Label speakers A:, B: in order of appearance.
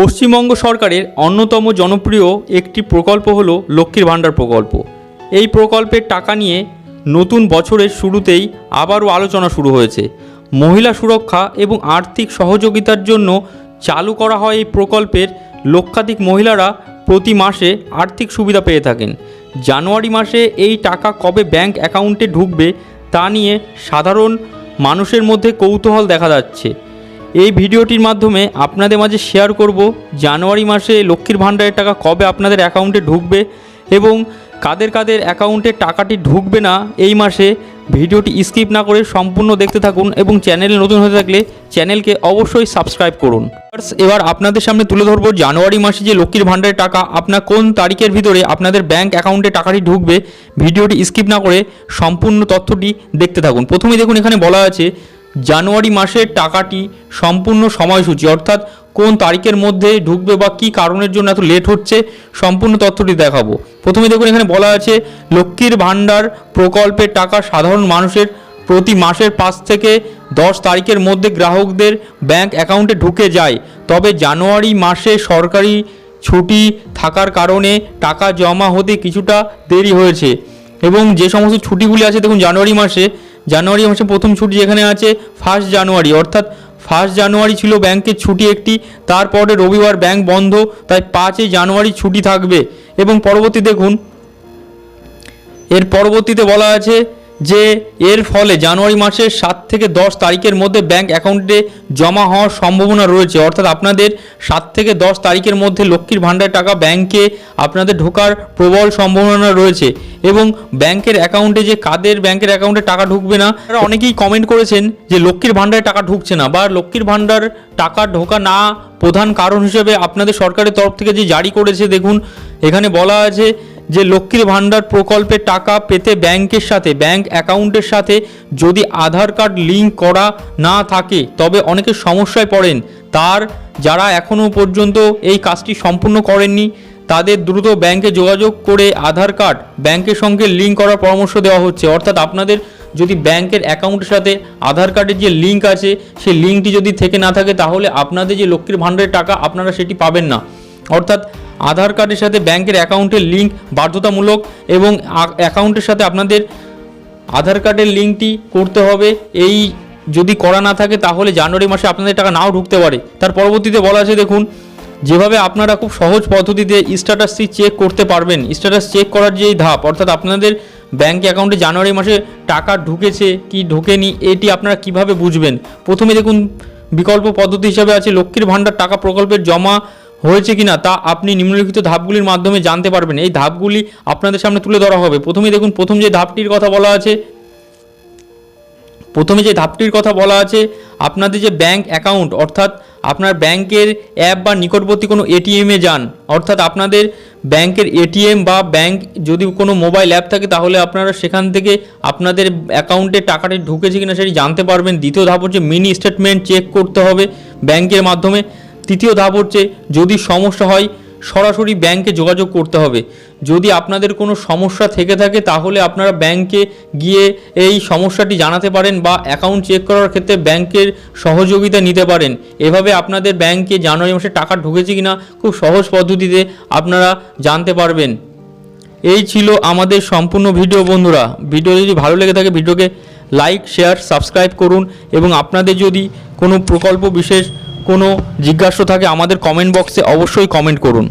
A: পশ্চিমবঙ্গ সরকারের অন্যতম জনপ্রিয় একটি প্রকল্প হল লক্ষ্মীর ভাণ্ডার প্রকল্প। এই প্রকল্পের টাকা নিয়ে নতুন বছরের শুরুতেই আবারও আলোচনা শুরু হয়েছে। মহিলা সুরক্ষা এবং আর্থিক সহযোগিতার জন্য চালু করা হয় এই প্রকল্পের লক্ষাধিক মহিলারা প্রতি মাসে আর্থিক সুবিধা পেয়ে থাকেন। জানুয়ারি মাসে এই টাকা কবে ব্যাংক অ্যাকাউন্টে ঢুকবে তা নিয়ে সাধারণ মানুষের মধ্যে কৌতূহল দেখা যাচ্ছে। এই ভিডিওটির মাধ্যমে আপনাদের মাঝে শেয়ার করব জানুয়ারি মাসে লক্ষ্মীর ভাণ্ডারের টাকা কবে আপনাদের অ্যাকাউন্টে ঢুকবে এবং কাদের কাদের অ্যাকাউন্টে টাকাটি ঢুকবে না এই মাসে ভিডিওটি স্কিপ না করে সম্পূর্ণ দেখতে থাকুন এবং চ্যানেলে নতুন হয়ে থাকলে চ্যানেলকে অবশ্যই সাবস্ক্রাইব করুন। এবার আপনাদের সামনে তুলে ধরবো জানুয়ারি মাসে যে লক্ষ্মীর ভাণ্ডারের টাকা আপনার কোন তারিখের ভিতরে আপনাদের ব্যাংক অ্যাকাউন্টে টাকাটি ঢুকবে, ভিডিওটি স্কিপ না করে সম্পূর্ণ তথ্যটি দেখতে থাকুন। প্রথমে দেখুন এখানে বলা আছে জানুয়ারি মাসের টাকাটি সম্পূর্ণ সময়সূচি, অর্থাৎ কোন তারিখের মধ্যে ঢুকবে বা কী কারণের জন্য এত লেট হচ্ছে সম্পূর্ণ তথ্যটি দেখাবো। প্রথমে দেখুন, এখানে বলা আছে, লক্ষ্মীর ভাণ্ডার প্রকল্পের টাকা সাধারণ মানুষের প্রতি মাসের পাঁচ থেকে দশ তারিখের মধ্যে গ্রাহকদের ব্যাংক অ্যাকাউন্টে ঢুকে যায়। তবে জানুয়ারি মাসে সরকারি ছুটি থাকার কারণে টাকা জমা হতে কিছুটা দেরি হয়েছে। এবং যে সমস্ত ছুটিগুলি আছে, দেখুন, জানুয়ারি মাসে জানুয়ারি মাসে প্রথম ছুটি যেখানে আছে ফার্স্ট জানুয়ারি। অর্থাৎ ফার্স্ট জানুয়ারি ছিল ব্যাংকের ছুটি একটি, তারপরে রবিবার ব্যাংক বন্ধ, তাই পাঁচই জানুয়ারি ছুটি থাকবে। এবং পরবর্তী দেখুন, এর পরবর্তীতে বলা আছে যে এর ফলে জানুয়ারি মাসের সাত থেকে দশ তারিখের মধ্যে ব্যাংক অ্যাকাউন্টে জমা হওয়ার সম্ভাবনা রয়েছে। অর্থাৎ আপনাদের সাত থেকে দশ তারিখের মধ্যে লক্ষ্মীর ভাণ্ডার টাকা ব্যাংকে আপনাদের ঢোকার প্রবল সম্ভাবনা রয়েছে এবং ব্যাংকের অ্যাকাউন্টে যে কাদের ব্যাংকের অ্যাকাউন্টে টাকা ঢুকবে না, তারা অনেকেই কমেন্ট করেছেন যে লক্ষ্মীর ভাণ্ডারে টাকা ঢুকছে না বা লক্ষ্মীর ভাণ্ডার টাকা ঢোকা না প্রধান কারণ হিসেবে আপনাদের সরকারের তরফ থেকে যে জারি করেছে, দেখুন, এখানে বলা আছে যে লক্ষ্মীর ভাণ্ডার প্রকল্পের টাকা পেতে ব্যাংকের সাথে, ব্যাংক অ্যাকাউন্টের সাথে যদি আধার কার্ড লিঙ্ক করা না থাকে, তবে অনেকে সমস্যায় পড়েন। তার যারা এখনও পর্যন্ত এই কাজটি সম্পূর্ণ করেননি, তাদের দ্রুত ব্যাংকে যোগাযোগ করে আধার কার্ড ব্যাংকের সঙ্গে লিঙ্ক করার পরামর্শ দেওয়া হচ্ছে। অর্থাৎ আপনাদের যদি ব্যাংকের অ্যাকাউন্টের সাথে আধার কার্ডের যে লিঙ্ক আছে, সেই লিঙ্কটি যদি থেকে না থাকে, তাহলে আপনাদের যে লক্ষ্মীর ভাণ্ডারের টাকা, আপনারা সেটি পাবেন না। অর্থাৎ আধার কার্ডের সাথে ব্যাংকের অ্যাকাউন্টের লিঙ্ক বাধ্যতামূলক এবং অ্যাকাউন্টের সাথে আপনাদের আধার কার্ডের লিঙ্কটি করতে হবে। এই যদি করা না থাকে তাহলে জানুয়ারি মাসে আপনাদের টাকা নাও ঢুকতে পারে। তার পরবর্তীতে বলা আছে, দেখুন, যেভাবে আপনারা খুব সহজ পদ্ধতিতে স্ট্যাটাসটি চেক করতে পারবেন। স্ট্যাটাস চেক করার যেই ধাপ, অর্থাৎ আপনাদের ব্যাংক অ্যাকাউন্টে জানুয়ারি মাসে টাকা ঢুকেছে কি ঢোকেনি, এটি আপনারা কীভাবে বুঝবেন? প্রথমে দেখুন, বিকল্প পদ্ধতি হিসাবে আছে, লক্ষ্মীর ভাণ্ডার টাকা প্রকল্পের জমা হয়েছে কিনা তা আপনি নিম্নলিখিত ধাপগুলির মাধ্যমে জানতে পারবেন। এই ধাপগুলি আপনাদের সামনে তুলে ধরা হবে। প্রথমে দেখুন, প্রথম যে ধাপটির কথা বলা আছে, প্রথমে যে ধাপটির কথা বলা আছে, আপনাদের যে ব্যাংক অ্যাকাউন্ট অর্থাৎ আপনার ব্যাংকের অ্যাপ বা নিকটবর্তী কোনো এটিএমে যান। অর্থাৎ আপনাদের ব্যাংকের এটিএম বা ব্যাংক যদি কোনো মোবাইল অ্যাপ থাকে, তাহলে আপনারা সেখান থেকে আপনাদের অ্যাকাউন্টে টাকাটি ঢুকেছে কিনা সেটি জানতে পারবেন। দ্বিতীয় ধাপ হচ্ছে মিনি স্টেটমেন্ট চেক করতে হবে ব্যাংকের মাধ্যমে। তৃতীয় ধাপ হচ্ছে যদি সমস্যা হয়, সরাসরি ব্যাংকে যোগাযোগ করতে হবে। যদি আপনাদের কোনো সমস্যা থেকে থাকে, তাহলে আপনারা ব্যাংকে গিয়ে এই সমস্যাটি জানাতে পারেন বা অ্যাকাউন্ট চেক করার ক্ষেত্রে ব্যাংকের সহযোগিতা নিতে পারেন। এভাবে আপনাদের ব্যাংকে জানুয়ারি মাসে টাকা ঢুকেছে কিনা, খুব সহজ পদ্ধতিতে আপনারা জানতে পারবেন। এই ছিল আমাদের সম্পূর্ণ ভিডিও বন্ধুরা। ভিডিও যদি ভালো লেগে থাকে, ভিডিওকে লাইক শেয়ার সাবস্ক্রাইব করুন এবং আপনাদের যদি কোনো প্রকল্প বিশেষ কোনো জিজ্ঞাসা থাকে আমাদের কমেন্ট বক্সে অবশ্যই কমেন্ট করুন।